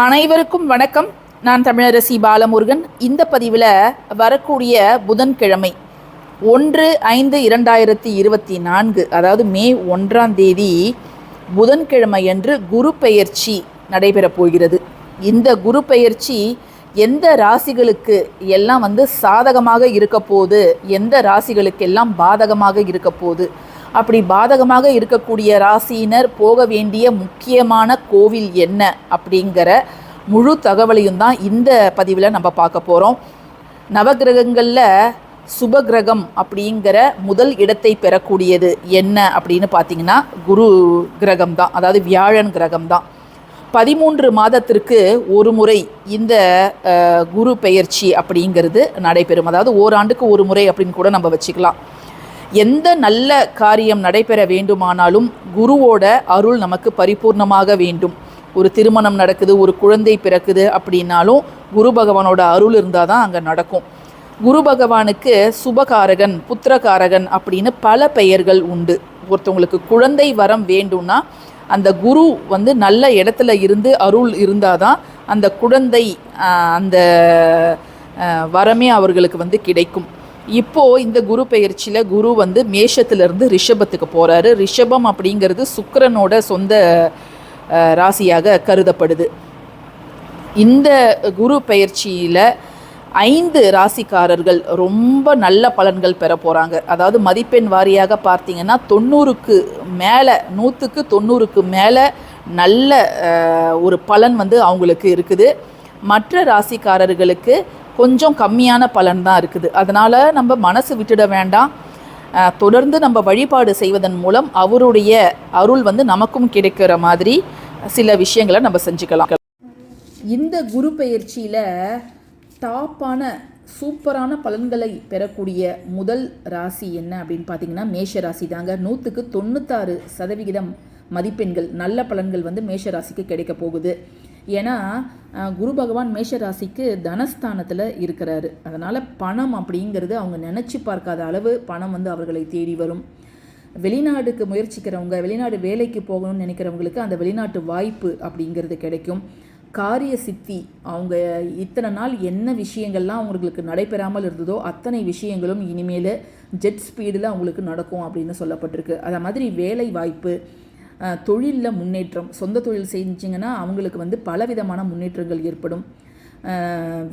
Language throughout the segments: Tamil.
அனைவருக்கும் வணக்கம். நான் தமிழரசி பாலமுருகன். இந்த பதிவில் வரக்கூடிய புதன்கிழமை ஒன்று ஐந்து இரண்டாயிரத்தி இருபத்தி நான்கு அதாவது மே ஒன்றாம் தேதி புதன்கிழமை அன்று குரு பெயர்ச்சி நடைபெறப் போகிறது. இந்த குரு பெயர்ச்சி எந்த ராசிகளுக்கு எல்லாம் வந்து சாதகமாக இருக்க போகுது? எந்த ராசிகளுக்கெல்லாம் பாதகமாக இருக்க போகுது? அப்படி பாதகமாக இருக்கக்கூடிய ராசியினர் போக வேண்டிய முக்கியமான கோவில் என்ன அப்படிங்கிற முழு தகவலையும் தான் இந்த பதிவில் நம்ம பார்க்க போகிறோம் நவகிரகங்களில் சுபகிரகம் அப்படிங்கிற முதல் இடத்தை பெறக்கூடியது என்ன அப்படின்னு பார்த்தீங்கன்னா குரு கிரகம் தான். அதாவது வியாழன் கிரகம் தான். பதிமூன்று மாதத்திற்கு ஒரு முறை இந்த குரு பெயர்ச்சி அப்படிங்கிறது நடைபெறும். அதாவது ஓராண்டுக்கு ஒரு முறை அப்படின்னு கூட நம்ம வச்சுக்கலாம். எந்த நல்ல காரியம் நடைபெற வேண்டுமானாலும் குருவோட அருள் நமக்கு பரிபூர்ணமாக வேண்டும். ஒரு திருமணம் நடக்குது ஒரு குழந்தை பிறக்குது அப்படின்னாலும் குரு பகவானோட அருள் இருந்தால் தான் அங்கே நடக்கும். குரு பகவானுக்கு சுபகாரகன் புத்திரகாரகன் அப்படின்னு பல பெயர்கள் உண்டு. ஒருத்தவங்களுக்கு குழந்தை வரம் வேண்டும்னா அந்த குரு வந்து நல்ல இடத்துல இருந்து அருள் இருந்தால் தான் அந்த குழந்தை அந்த வரமே அவர்களுக்கு வந்து கிடைக்கும். இப்போது இந்த குரு பெயர்ச்சியில் குரு வந்து மேஷத்துலேருந்து ரிஷபத்துக்கு போகிறாரு ரிஷபம் அப்படிங்கிறது சுக்கரனோட சொந்த ராசியாக கருதப்படுது. இந்த குரு பெயர்ச்சியில் ஐந்து ராசிக்காரர்கள் ரொம்ப நல்ல பலன்கள் பெற போகிறாங்க அதாவது மதிப்பெண் வாரியாக பார்த்தீங்கன்னா தொண்ணூறுக்கு மேலே நூற்றுக்கு தொண்ணூறுக்கு மேலே நல்ல ஒரு பலன் வந்து அவங்களுக்கு இருக்குது. மற்ற ராசிக்காரர்களுக்கு கொஞ்சம் கம்மியான பலன் தான் இருக்குது. அதனால் நம்ம மனசு விட்டுட வேண்டாம். தொடர்ந்து நம்ம வழிபாடு செய்வதன் மூலம் அவருடைய அருள் வந்து நமக்கும் கிடைக்கிற மாதிரி சில விஷயங்களை நம்ம செஞ்சுக்கலாம். இந்த குரு பயிற்சியில் டாப்பான சூப்பரான பலன்களை பெறக்கூடிய முதல் ராசி என்ன அப்படின்னு பார்த்தீங்கன்னா மேஷ ராசி தாங்க. நூற்றுக்கு தொண்ணூத்தாறு சதவிகிதம் மதிப்பெண்கள் நல்ல பலன்கள் வந்து மேஷ ராசிக்கு கிடைக்க போகுது. ஏன்னா குரு பகவான் மேஷராசிக்கு தனஸ்தானத்தில் இருக்கிறாரு. அதனால் பணம் அப்படிங்கிறது அவங்க நினச்சி பார்க்காத அளவு பணம் வந்து அவர்களை தேடி வரும். வெளிநாடுக்கு முயற்சிக்கிறவங்க வெளிநாடு வேலைக்கு போகணும்னு நினைக்கிறவங்களுக்கு அந்த வெளிநாட்டு வாய்ப்பு அப்படிங்கிறது கிடைக்கும். காரிய சித்தி அவங்க இத்தனை நாள் என்ன விஷயங்கள்லாம் அவங்களுக்கு நடைபெறாமல் இருந்ததோ அத்தனை விஷயங்களும் இனிமேல் ஜெட் ஸ்பீடில் அவங்களுக்கு நடக்கும் அப்படின்னு சொல்லப்பட்டிருக்கு. அதை மாதிரி வேலை வாய்ப்பு தொழிலில் முன்னேற்றம் சொந்த தொழில் செஞ்சிங்கன்னா அவங்களுக்கு வந்து பலவிதமான முன்னேற்றங்கள் ஏற்படும்.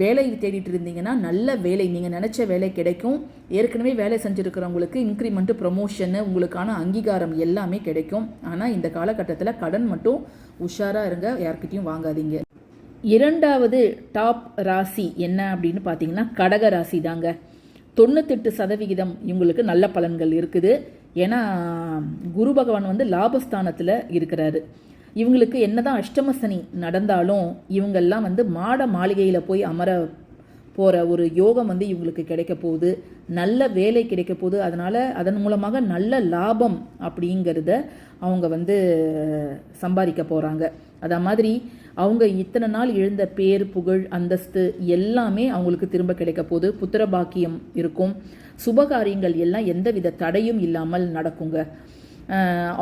வேலை தேடிட்டு இருந்தீங்கன்னா நல்ல வேலை நீங்கள் நினச்ச வேலை கிடைக்கும். ஏற்கனவே வேலை செஞ்சுருக்கிறவங்களுக்கு இன்க்ரிமெண்ட்டு ப்ரொமோஷனு உங்களுக்கான அங்கீகாரம் எல்லாமே கிடைக்கும். ஆனால் இந்த காலகட்டத்தில் கடன் மட்டும் உஷாராக இருங்க யார்கிட்டையும் வாங்காதீங்க. இரண்டாவது டாப் ராசி என்ன அப்படின்னு பார்த்தீங்கன்னா கடக ராசி தாங்க தொண்ணூத்தெட்டு சதவிகிதம் இவங்களுக்கு நல்ல பலன்கள் இருக்குது. ஏன்னா குரு பகவான் வந்து லாபஸ்தானத்தில் இருக்கிறாரு. இவங்களுக்கு என்னதான் அஷ்டம சனி நடந்தாலும் இவங்கெல்லாம் வந்து மாட மாளிகையில் போய் அமர போகிற ஒரு யோகம் வந்து இவங்களுக்கு கிடைக்க போகுது. நல்ல வேலை கிடைக்க போகுது. அதனால் அதன் மூலமாக நல்ல லாபம் அப்படிங்கிறத அவங்க வந்து சம்பாதிக்க போகிறாங்க அதை மாதிரி அவங்க இத்தனை நாள் இழந்த பேர் புகழ் அந்தஸ்து எல்லாமே அவங்களுக்கு திரும்ப கிடைக்க போது புத்திர பாக்கியம் இருக்கும். சுபகாரியங்கள் எல்லாம் எந்தவித தடையும் இல்லாமல் நடக்குங்க.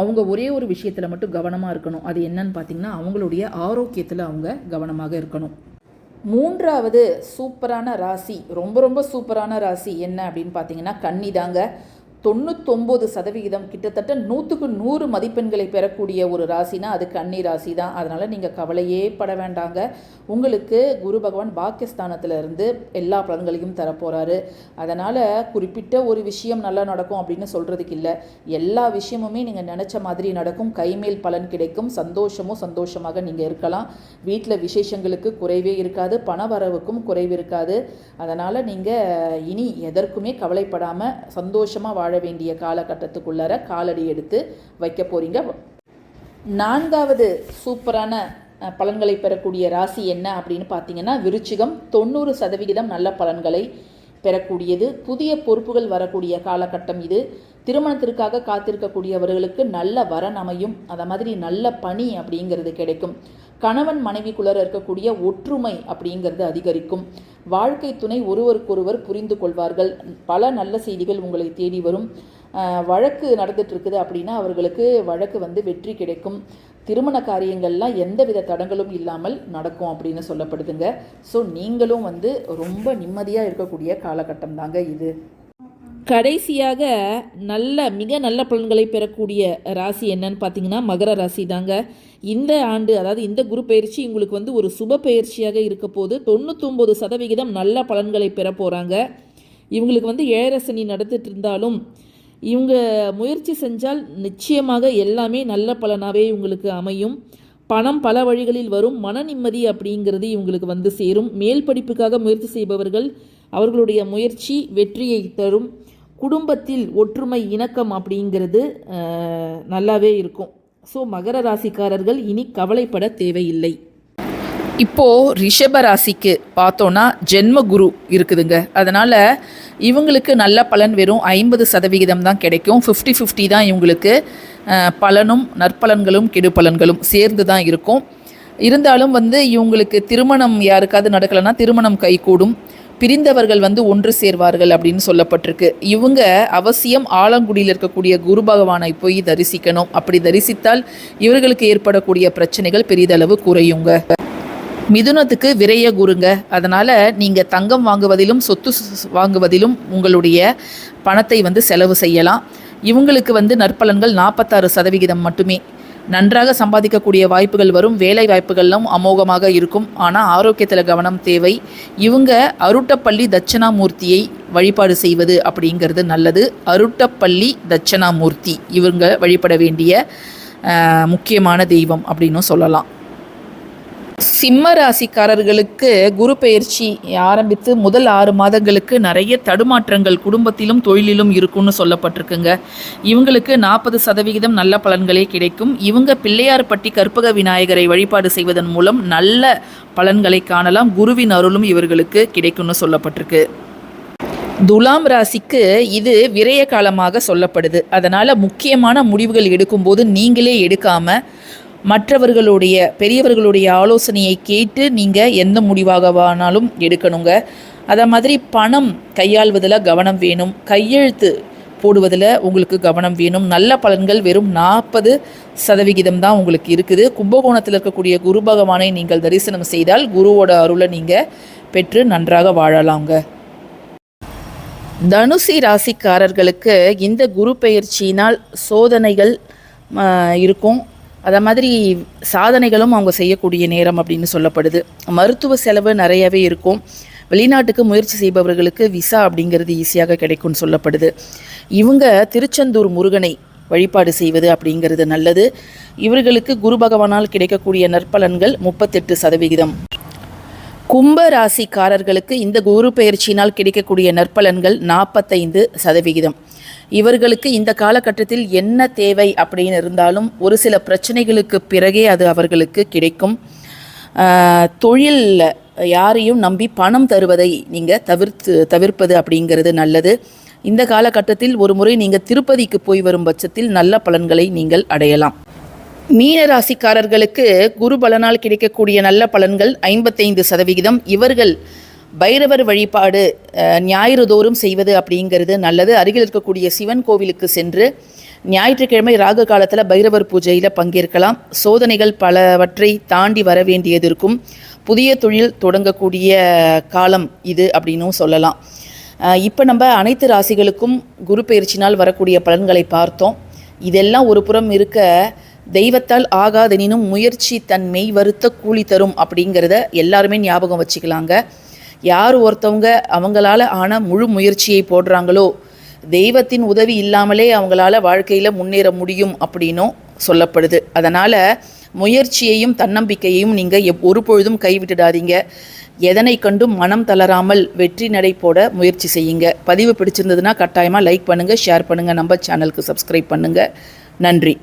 அவங்க ஒரே ஒரு விஷயத்தில் மட்டும் கவனமாக இருக்கணும். அது என்னன்னு பார்த்தீங்கன்னா அவங்களுடைய ஆரோக்கியத்தில் அவங்க கவனமாக இருக்கணும். மூன்றாவது சூப்பரான ராசி. ரொம்ப ரொம்ப சூப்பரான ராசி. என்ன அப்படின்னு பார்த்தீங்கன்னா கன்னி தாங்க. தொண்ணூத்தொம்பது சதவிகிதம் கிட்டத்தட்ட நூற்றுக்கு நூறு மதிப்பெண்களை பெறக்கூடிய ஒரு ராசினா அது கன்னி ராசி தான் அதனால் நீங்கள் கவலையே பட வேண்டாங்க. உங்களுக்கு குரு பகவான் பாக்கியஸ்தானத்திலிருந்து எல்லா பலன்களையும் தரப்போகிறாரு அதனால் குறிப்பிட்ட ஒரு விஷயம் நல்லா நடக்கும் அப்படின்னு சொல்கிறதுக்கு இல்லை. எல்லா விஷயமுமே நீங்கள் நினச்ச மாதிரி நடக்கும். கைமேல் பலன் கிடைக்கும். சந்தோஷமும் சந்தோஷமாக நீங்கள் இருக்கலாம். வீட்டில் விசேஷங்களுக்கு குறைவே இருக்காது. பண வரவுக்கும் குறைவு இருக்காது. அதனால் நீங்கள் இனி எதற்குமே கவலைப்படாமல் சந்தோஷமாக வாழ வேண்டிய காலகட்டத்துக்குள்ளார காலடி எடுத்து வைக்க போகிறீங்க நான்காவது சூப்பரான பலன்களை பெறக்கூடிய ராசி என்ன அப்படின்னு பார்த்தீங்கன்னா விருச்சிகம் தொண்ணூறு சதவிகிதம் நல்ல பலன்களை பெறக்கூடியது. புதிய பொறுப்புகள் வரக்கூடிய காலகட்டம் இது. திருமணத்திற்காக காத்திருக்கக்கூடியவர்களுக்கு நல்ல வரன் அமையும். அதை மாதிரி நல்ல பணி அப்படிங்கிறது கிடைக்கும். கணவன் மனைவிக்குள்ளர இருக்கக்கூடிய ஒற்றுமை அப்படிங்கிறது அதிகரிக்கும். வாழ்க்கை துணை ஒருவருக்கொருவர் புரிந்து கொள்வார்கள். பல நல்ல செய்திகள் உங்களை தேடி வரும். வழக்கு நடந்துட்டு இருக்குது அப்படின்னா அவர்களுக்கு வழக்கு வந்து வெற்றி கிடைக்கும். திருமண காரியங்கள்லாம் எந்தவித தடங்களும் இல்லாமல் நடக்கும் அப்படின்னு சொல்லப்படுதுங்க. ஸோ நீங்களும் வந்து ரொம்ப நிம்மதியாக இருக்கக்கூடிய காலகட்டம் தாங்க இது. கடைசியாக நல்ல மிக நல்ல பலன்களை பெறக்கூடிய ராசி என்னன்னு பார்த்தீங்கன்னா மகர ராசி தாங்க. இந்த ஆண்டு அதாவது இந்த குரு பயிற்சி உங்களுக்கு வந்து ஒரு சுப பயிற்சியாக இருக்க போது தொண்ணூத்தொம்பது சதவிகிதம் நல்ல பலன்களை பெற போகிறாங்க இவங்களுக்கு வந்து ஏழரசனி நடத்திட்டு இருந்தாலும் இவங்க முயற்சி செஞ்சால் நிச்சயமாக எல்லாமே நல்ல பலனாகவே இவங்களுக்கு அமையும். பணம் பல வழிகளில் வரும் மன நிம்மதி அப்படிங்கிறது இவங்களுக்கு வந்து சேரும். மேல் படிப்புக்காக முயற்சி செய்பவர்கள் அவர்களுடைய முயற்சி வெற்றியை தரும். குடும்பத்தில் ஒற்றுமை இணக்கம் அப்படிங்கிறது நல்லாவே இருக்கும். ஸோ மகர ராசிக்காரர்கள் இனி கவலைப்பட தேவையில்லை. இப்போ ரிஷப ராசிக்கு பார்த்தோன்னா ஜென்ம குரு இருக்குதுங்க. அதனால் இவங்களுக்கு நல்ல பலன் வெறும் ஐம்பது சதவிகிதம் தான் கிடைக்கும். ஃபிஃப்டி ஃபிஃப்டி தான் இவங்களுக்கு பலனும் நற்பலன்களும் கெடுபலன்களும் சேர்ந்து தான் இருக்கும். இருந்தாலும் வந்து இவங்களுக்கு திருமணம் யாருக்காவது நடக்கலைன்னா திருமணம் கைகூடும் பிரிந்தவர்கள் வந்து ஒன்று சேர்வார்கள் அப்படின்னு சொல்லப்பட்டிருக்கு. இவங்க அவசியம் ஆலங்குடியில் இருக்கக்கூடிய குரு பகவானை போய் தரிசிக்கணும். அப்படி தரிசித்தால் இவர்களுக்கு ஏற்படக்கூடிய பிரச்சனைகள் பெரிதளவு குறையுங்க. மிதுனத்துக்கு விரைய குருங்க அதனால் நீங்கள் தங்கம் வாங்குவதிலும் சொத்து சு- வாங்குவதிலும் உங்களுடைய பணத்தை வந்து செலவு செய்யலாம். இவங்களுக்கு வந்து நற்பலன்கள் நாற்பத்தாறு சதவிகிதம் மட்டுமே. நன்றாக சம்பாதிக்கக்கூடிய வாய்ப்புகள் வரும். வேலை வாய்ப்புகளும் அமோகமாக இருக்கும். ஆனால் ஆரோக்கியத்தில் கவனம் தேவை. இவங்க அருட்டப்பள்ளி தட்சணாமூர்த்தியை வழிபாடு செய்வது அப்படிங்கிறது நல்லது. அருட்டப்பள்ளி தட்சணாமூர்த்தி இவங்க வழிபட வேண்டிய முக்கியமான தெய்வம் அப்படின்னும் சொல்லலாம். சிம்ம ராசிக்காரர்களுக்கு குரு பெயர்ச்சி ஆரம்பித்து முதல் ஆறு மாதங்களுக்கு நிறைய தடுமாற்றங்கள் குடும்பத்திலும் தொழிலிலும் இருக்கும்னு சொல்லப்பட்டிருக்குங்க. இவங்களுக்கு நாற்பது சதவிகிதம் நல்ல பலன்களே கிடைக்கும். இவங்க பிள்ளையார்பட்டி கற்பக விநாயகரை வழிபாடு செய்வதன் மூலம் நல்ல பலன்களை காணலாம். குருவின் அருளும் இவர்களுக்கு கிடைக்கும்னு சொல்லப்பட்டிருக்கு. துலாம் ராசிக்கு இது விரய காலமாக சொல்லப்படுது. அதனால் முக்கியமான முடிவுகள் எடுக்கும்போது நீங்களே எடுக்காமல் மற்றவர்களுடைய பெரியவர்களுடைய ஆலோசனையை கேட்டு நீங்கள் எந்த முடிவாகவானாலும் எடுக்கணுங்க. அதே மாதிரி பணம் கையாள்வதில் கவனம் வேணும். கையெழுத்து போடுவதில் உங்களுக்கு கவனம் வேணும். நல்ல பலன்கள் வெறும் நாற்பது சதவிகிதம் தான் உங்களுக்கு இருக்குது. கும்பகோணத்தில் இருக்கக்கூடிய குரு பகவானை நீங்கள் தரிசனம் செய்தால் குருவோட அருளை நீங்கள் பெற்று நன்றாக வாழலாங்க. தனுசி ராசிக்காரர்களுக்கு இந்த குரு பெயர்ச்சியினால் சோதனைகள் இருக்கும். அதை மாதிரி சாதனைகளும் அவங்க செய்யக்கூடிய நேரம் அப்படின்னு சொல்லப்படுது. மருத்துவ செலவு நிறையவே இருக்கும். வெளிநாட்டுக்கு முயற்சி செய்பவர்களுக்கு விசா அப்படிங்கிறது ஈஸியாக கிடைக்கும்னு சொல்லப்படுது. இவங்க திருச்செந்தூர் முருகனை வழிபாடு செய்வது அப்படிங்கிறது நல்லது. இவர்களுக்கு குரு பகவானால் கிடைக்கக்கூடிய நற்பலன்கள் முப்பத்தெட்டு சதவிகிதம். கும்ப ராசிக்காரர்களுக்கு இந்த குரு பெயர்ச்சியினால் கிடைக்கக்கூடிய நற்பலன்கள் நாற்பத்தைந்து சதவிகிதம். இவர்களுக்கு இந்த காலகட்டத்தில் என்ன தேவை அப்படின்னு இருந்தாலும் ஒரு சில பிரச்சனைகளுக்கு பிறகே அது அவர்களுக்கு கிடைக்கும். தொழிலில் யாரையும் நம்பி பணம் தருவதை நீங்கள் தவிர்த்து தவிர்ப்பது அப்படிங்கிறது நல்லது. இந்த காலகட்டத்தில் ஒரு முறை நீங்கள் திருப்பதிக்கு போய் வரும் பட்சத்தில் நல்ல பலன்களை நீங்கள் அடையலாம். மீன ராசிக்காரர்களுக்கு குரு பலனால் கிடைக்கக்கூடிய நல்ல பலன்கள் ஐம்பத்தைந்து சதவிகிதம். இவர்கள் பைரவர் வழிபாடு ஞாயிறு தோறும் செய்வது அப்படிங்கிறது நல்லது. அருகில் இருக்கக்கூடிய சிவன் கோவிலுக்கு சென்று ஞாயிற்றுக்கிழமை ராகு காலத்தில் பைரவர் பூஜையில் பங்கேற்கலாம். சோதனைகள் பலவற்றை தாண்டி வர வேண்டியது இருக்கும். புதிய தொழில் தொடங்கக்கூடிய காலம் இது அப்படின்னும் சொல்லலாம். இப்போ நம்ம அனைத்து ராசிகளுக்கும் குரு பயிற்சினால் வரக்கூடிய பலன்களை பார்த்தோம். இதெல்லாம் ஒரு புறம் இருக்க தெய்வத்தால் ஆகாதெனினும் முயற்சி தன் மெய் வருத்த கூலி தரும் அப்படிங்கிறத எல்லாருமே ஞாபகம் வச்சுக்கலாங்க. யார் ஒருத்தவங்க அவங்களால ஆன முழு முயற்சியை போடுறாங்களோ தெய்வத்தின் உதவி இல்லாமலே அவங்களால வாழ்க்கையில் முன்னேற முடியும் அப்படின்னும் சொல்லப்படுது. அதனால் முயற்சியையும் தன்னம்பிக்கையையும் நீங்கள் எப் ஒருபொழுதும் கைவிட்டுடாதீங்க. எதனை கண்டும் மனம் தளராமல் வெற்றி நடை போட முயற்சி செய்யுங்க. பதிவு பிடிச்சிருந்ததுன்னா கட்டாயமாக லைக் பண்ணுங்கள் ஷேர் பண்ணுங்கள் நம்ம சேனலுக்கு சப்ஸ்கிரைப் பண்ணுங்கள் நன்றி.